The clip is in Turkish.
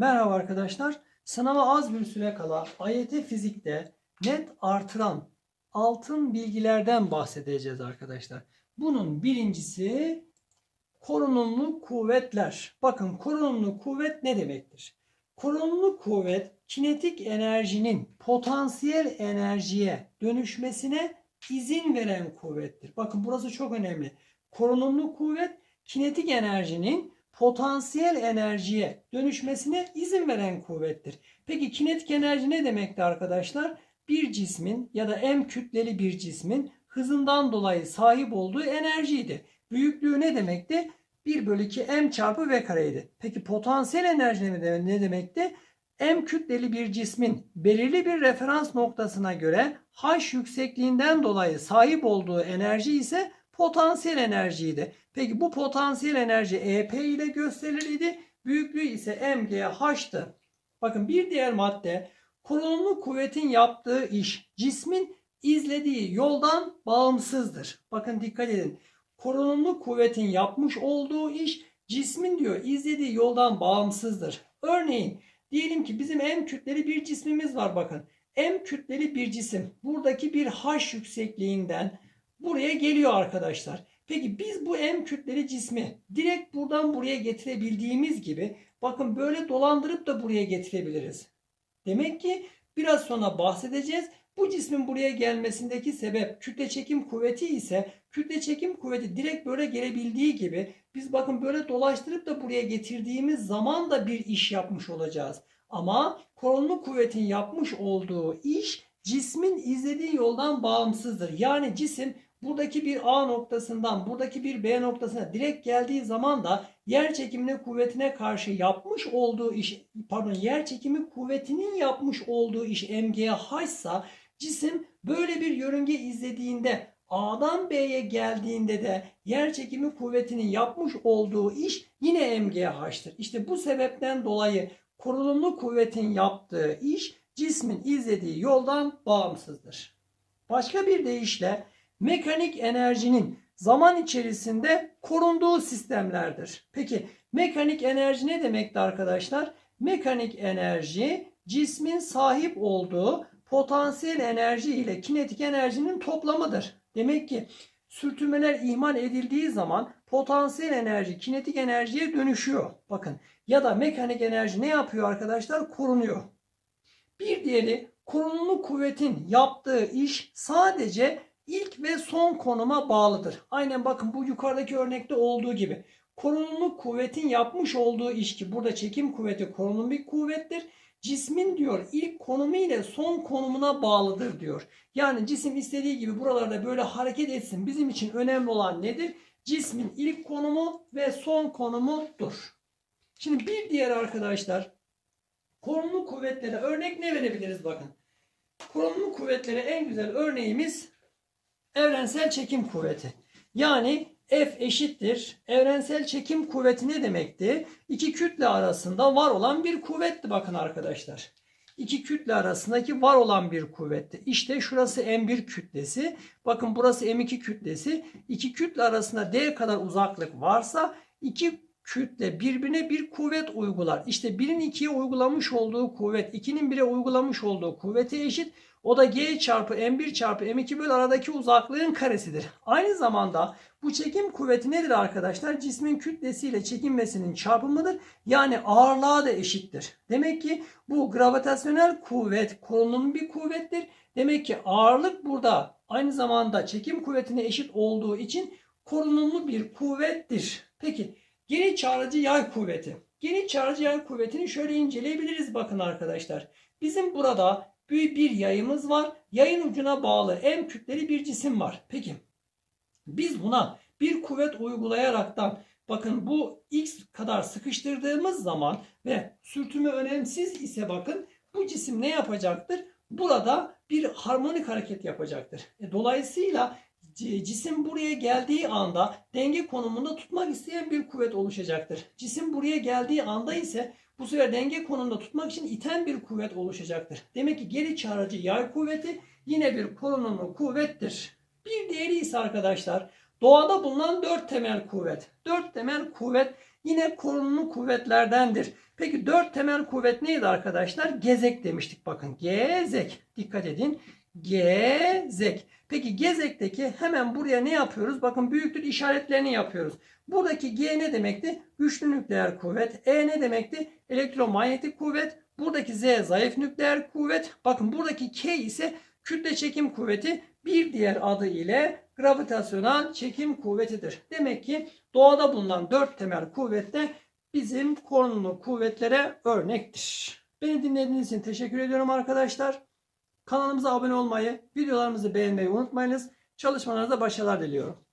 Merhaba arkadaşlar. Sınava az bir süre kala AYT fizikte net artıran altın bilgilerden bahsedeceğiz arkadaşlar. Bunun birincisi korunumlu kuvvetler. Bakın korunumlu kuvvet ne demektir? Korunumlu kuvvet kinetik enerjinin potansiyel enerjiye dönüşmesine izin veren kuvvettir. Bakın burası çok önemli. Korunumlu kuvvet kinetik enerjinin potansiyel enerjiye dönüşmesine izin veren kuvvettir. Peki kinetik enerji ne demekti arkadaşlar? Bir cismin ya da m kütleli bir cismin hızından dolayı sahip olduğu enerjiydi. Büyüklüğü ne demekti? 1 bölü 2 m çarpı v kareydi. Peki potansiyel enerji ne demekti? M kütleli bir cismin belirli bir referans noktasına göre h yüksekliğinden dolayı sahip olduğu enerji ise potansiyel enerjiydi. Peki bu potansiyel enerji EP ile gösterilirdi. Büyüklüğü ise MGH'tı. Bakın bir diğer madde korunumlu kuvvetin yaptığı iş cismin izlediği yoldan bağımsızdır. Bakın dikkat edin. Korunumlu kuvvetin yapmış olduğu iş cismin diyor izlediği yoldan bağımsızdır. Örneğin diyelim ki bizim M kütleli bir cismimiz var bakın. M kütleli bir cisim buradaki bir H yüksekliğinden buraya geliyor arkadaşlar. Peki biz bu M kütleli cismi direkt buradan buraya getirebildiğimiz gibi bakın böyle dolandırıp da buraya getirebiliriz. Demek ki biraz sonra bahsedeceğiz. Bu cismin buraya gelmesindeki sebep kütle çekim kuvveti ise kütle çekim kuvveti direkt böyle gelebildiği gibi biz bakın böyle dolaştırıp da buraya getirdiğimiz zaman da bir iş yapmış olacağız. Ama korunma kuvvetin yapmış olduğu iş cismin izlediği yoldan bağımsızdır. Yani cisim buradaki bir A noktasından buradaki bir B noktasına direkt geldiği zaman da yer çekimine kuvvetine karşı yapmış olduğu iş pardon yer çekimi kuvvetinin yapmış olduğu iş MGH ise cisim böyle bir yörünge izlediğinde A'dan B'ye geldiğinde de yer çekimi kuvvetinin yapmış olduğu iş yine MGH'tır. İşte bu sebepten dolayı kurulumlu kuvvetin yaptığı iş cismin izlediği yoldan bağımsızdır. Başka bir deyişle mekanik enerjinin zaman içerisinde korunduğu sistemlerdir. Peki mekanik enerji ne demekti arkadaşlar? Mekanik enerji cismin sahip olduğu potansiyel enerji ile kinetik enerjinin toplamıdır. Demek ki sürtünmeler ihmal edildiği zaman potansiyel enerji kinetik enerjiye dönüşüyor. Bakın ya da mekanik enerji ne yapıyor arkadaşlar? Korunuyor. Bir diğeri korunumlu kuvvetin yaptığı iş sadece ilk ve son konuma bağlıdır. Aynen bakın bu yukarıdaki örnekte olduğu gibi. Korunumlu kuvvetin yapmış olduğu iş ki burada çekim kuvveti korunumlu bir kuvvettir. Cismin diyor ilk konumu ile son konumuna bağlıdır diyor. Yani cisim istediği gibi buralarda böyle hareket etsin. Bizim için önemli olan nedir? Cismin ilk konumu ve son konumudur. Şimdi bir diğer arkadaşlar korunumlu kuvvetlere örnek ne verebiliriz bakın. Korunumlu kuvvetlere en güzel örneğimiz evrensel çekim kuvveti. Yani F eşittir. Evrensel çekim kuvveti ne demekti? İki kütle arasında var olan bir kuvvetti bakın arkadaşlar. İki kütle arasındaki var olan bir kuvvetti. İşte şurası M1 kütlesi. Bakın burası M2 kütlesi. İki kütle arasında D kadar uzaklık varsa iki kütle birbirine bir kuvvet uygular. İşte birin ikiye uygulamış olduğu kuvvet, ikinin bire uygulamış olduğu kuvvete eşit. O da G çarpı M1 çarpı M2 bölü aradaki uzaklığın karesidir. Aynı zamanda bu çekim kuvveti nedir arkadaşlar? Cismin kütlesiyle çekinmesinin çarpımıdır. Yani ağırlığa da eşittir. Demek ki bu gravitasyonel kuvvet korunumlu bir kuvvettir. Demek ki ağırlık burada aynı zamanda çekim kuvvetine eşit olduğu için korunumlu bir kuvvettir. Peki geri çağrıcı yay kuvveti. Geri çağrıcı yay kuvvetini şöyle inceleyebiliriz bakın arkadaşlar. Bizim burada büyük bir yayımız var. Yayın ucuna bağlı M kütleli bir cisim var. Peki biz buna bir kuvvet uygulayaraktan bakın bu x kadar sıkıştırdığımız zaman ve sürtünme önemsiz ise bakın bu cisim ne yapacaktır? Burada bir harmonik hareket yapacaktır. E, dolayısıyla cisim buraya geldiği anda denge konumunda tutmak isteyen bir kuvvet oluşacaktır. Cisim buraya geldiği anda ise bu sefer denge konumunda tutmak için iten bir kuvvet oluşacaktır. Demek ki geri çağrıcı yay kuvveti yine bir korunumlu kuvvettir. Bir diğeri ise arkadaşlar doğada bulunan dört temel kuvvet. Dört temel kuvvet yine korunumlu kuvvetlerdendir. Peki dört temel kuvvet neydi arkadaşlar? Gezek demiştik bakın. Gezek. Dikkat edin. Gezek. Peki gezekteki hemen buraya ne yapıyoruz? Bakın büyüklük işaretlerini yapıyoruz. Buradaki G ne demekti? Güçlü nükleer kuvvet. E ne demekti? Elektromanyetik kuvvet. Buradaki Z zayıf nükleer kuvvet. Bakın buradaki K ise kütle çekim kuvveti. Bir diğer adı ile gravitasyonel çekim kuvvetidir. Demek ki doğada bulunan dört temel kuvvet de bizim konulu kuvvetlere örnektir. Beni dinlediğiniz için teşekkür ediyorum arkadaşlar. Kanalımıza abone olmayı, videolarımızı beğenmeyi unutmayınız. Çalışmalarınızda başarılar diliyorum.